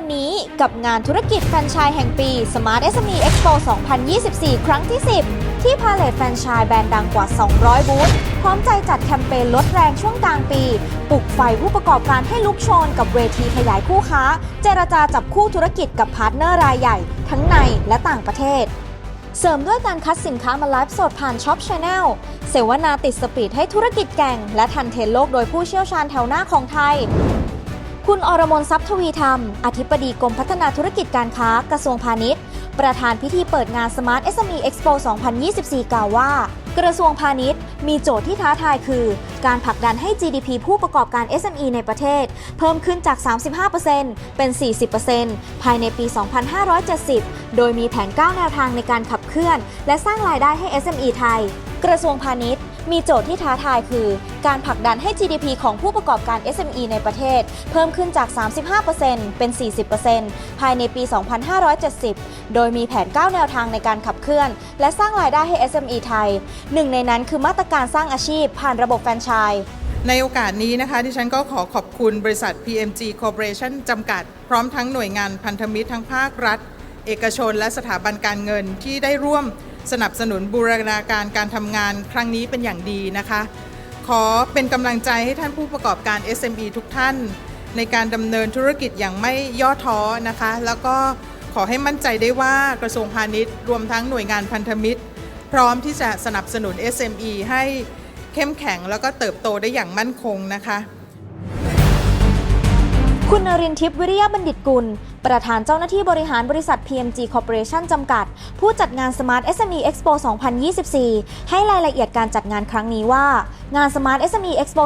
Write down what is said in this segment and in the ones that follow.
วันนี้กับงานธุรกิจแฟรนไชส์แห่งปี Smart SME Expo 2024 ครั้งที่ 10 ที่พาเลทแฟรนไชส์แบรนด์ดังกว่า 200 บูธ พร้อมใจจัดแคมเปญลดแรงช่วงกลางปี ปลุกไฟผู้ประกอบการให้ลุกโชนกับเวทีขยายคู่ค้า เจรจาจับคู่ธุรกิจกับพาร์ทเนอร์รายใหญ่ ทั้งในและต่างประเทศเสริมด้วยการคัดสินค้ามาไลฟ์สดผ่านช็อปชาแนลเสวนาติดสปีดให้ธุรกิจแก่ง และทันเทรนโลกโดยผู้เชี่ยวชาญแถวหน้าของไทย คุณอรมนทรัพย์ทวีธรรม อธิบดีกรมพัฒนาธุรกิจการค้ากระทรวงพาณิชย์ ประธานพิธีเปิดงาน Smart SME Expo 2024 กล่าวว่า กระทรวงพาณิชย์ มีโจทย์ที่ท้าทายคือ การผลักดันให้ GDP ผู้ประกอบการ SME ในประเทศ เพิ่มขึ้นจาก 35%เป็น 40%ภายในปี 2570 โดยมีแผน 9 แนวทางในการขับเคลื่อน และสร้างรายได้ให้ SME ไทย กระทรวงพาณิชย์ มีโจทย์ที่ท้าทายคือ การผลักดันให้ GDP ของผู้ประกอบการ SME ในประเทศ เพิ่มขึ้นจาก 35%เป็น 40%ภายในปี 2570 โดยมีแผน 9 แนวทางในการขับเคลื่อน และสร้างรายได้ให้ SME ไทย หนึ่งในนั้นคือมาตรการสร้างอาชีพ ผ่านระบบแฟรนไชส์ในโอกาสนี้นะคะดิฉันก็ขอขอบคุณบริษัท PMG Corporation จำกัด พร้อมทั้งหน่วยงานพันธมิตรทั้งภาครัฐ เอกชน และสถาบันการเงินที่ได้ร่วม สนับสนุนบูรณาการการทำงานครั้งนี้เป็นอย่างดีนะคะ ขอเป็นกำลังใจให้ท่านผู้ประกอบการ SME ทุกท่าน ในการดำเนินธุรกิจอย่างไม่ย่อท้อนะคะ แล้วก็ขอให้มั่นใจได้ว่ากระทรวงพาณิชย์ รวมทั้งหน่วยงานพันธมิตร พร้อมที่จะสนับสนุน SME ให้เข้มแข็งแล้วก็เติบโตได้อย่างมั่นคงนะคะ คุณนรินทร์ทิพย์วิริยบัณฑิตกุล ประธานเจ้าหน้าที่บริหารบริษัท PMG Corporation จำกัด ผู้จัดงาน Smart SME Expo 2024 ให้รายละเอียดการจัดงานครั้งนี้ว่า งาน Smart SME Expo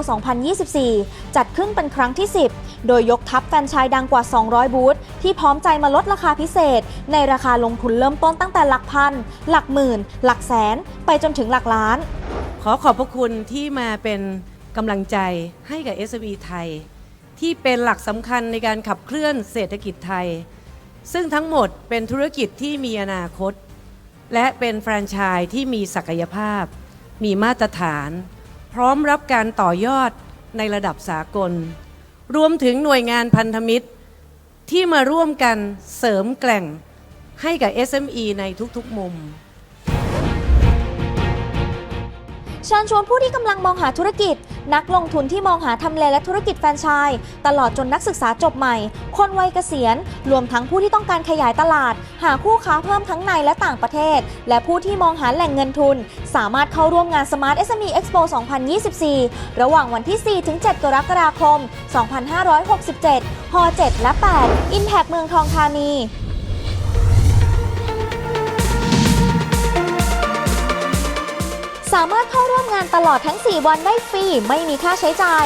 2024 จัดขึ้นเป็นครั้งที่ 10 โดยยกทัพแฟนชส์ดังกว่า 200 บูธที่พร้อมใจมาลดราคาพิเศษ ในราคาลงทุนเริ่มต้นตั้งแต่หลักพัน หลักหมื่น หลักแสน ไปจนถึงหลักล้าน ขอขอบพระคุณที่มาเป็นกำลังใจให้กับ SME ไทย ที่เป็นหลักสำคัญในการขับเคลื่อนเศรษฐกิจไทย ซึ่งทั้งหมดเป็นธุรกิจที่มีอนาคต และเป็นแฟรนไชส์ที่มีศักยภาพ มีมาตรฐาน พร้อมรับการต่อยอดในระดับสากล รวมถึงหน่วยงานพันธมิตร ที่มาร่วมกันเสริมแกล่งให้กับ SME ในทุกๆมุม เชิญชวนผู้ที่กำลังมองหาธุรกิจ นักลงทุนที่มองหาทำเลและธุรกิจแฟรนไชส์ตลอดจนนักศึกษาจบใหม่ คนวัยเกษียณ รวมทั้งผู้ที่ต้องการขยายตลาด หาคู่ค้าเพิ่มทั้งในและต่างประเทศ และผู้ที่มองหาแหล่งเงินทุน สามารถเข้าร่วมงาน Smart SME Expo 2024 ระหว่างวันที่ 4-7 กรกฎาคม 2567 ฮ 7 และ 8 Impact เมืองทองธานี สามารถเข้าร่วมงานตลอดทั้ง 4 วันได้ฟรี ไม่มีค่าใช้จ่าย